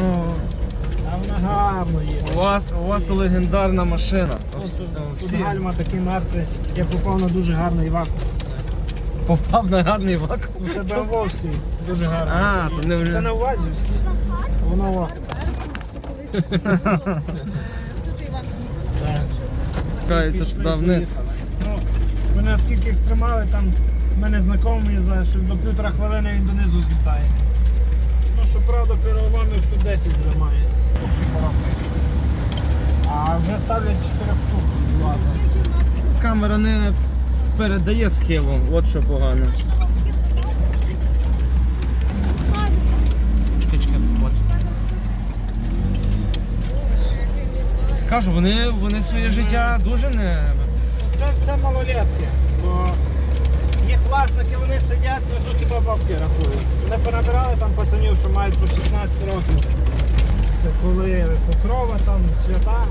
Ну, А вона гарно є. у вас, у вас то легендарна машина. То Тут, тут всі гальма такі мертві. Я попав на дуже гарний вакуум. попав на гарний вакуум. Ну, це Бемвовський, дуже гарний. А, то не Це вже. не Увазівський. Воно о, це. Кається Пішли, туди вниз. поїхали. Ну, ми наскільки екстремали, там в мене знайомий за щось до півтора хвилини він донизу злітає. Ну, що правда, переламів штук 10 вже має. А вже ставлять 4 штук. Камера не передає схилом, от що погано. Чекай, чекай, от. Кажу, вони, вони своє життя дуже не. Це все малолетки. Бо їх власники вони сидять, внизу хіба бабки рахують. Вони понабирали там пацанів, що мають по 16 років. Це коли покрова, там свята.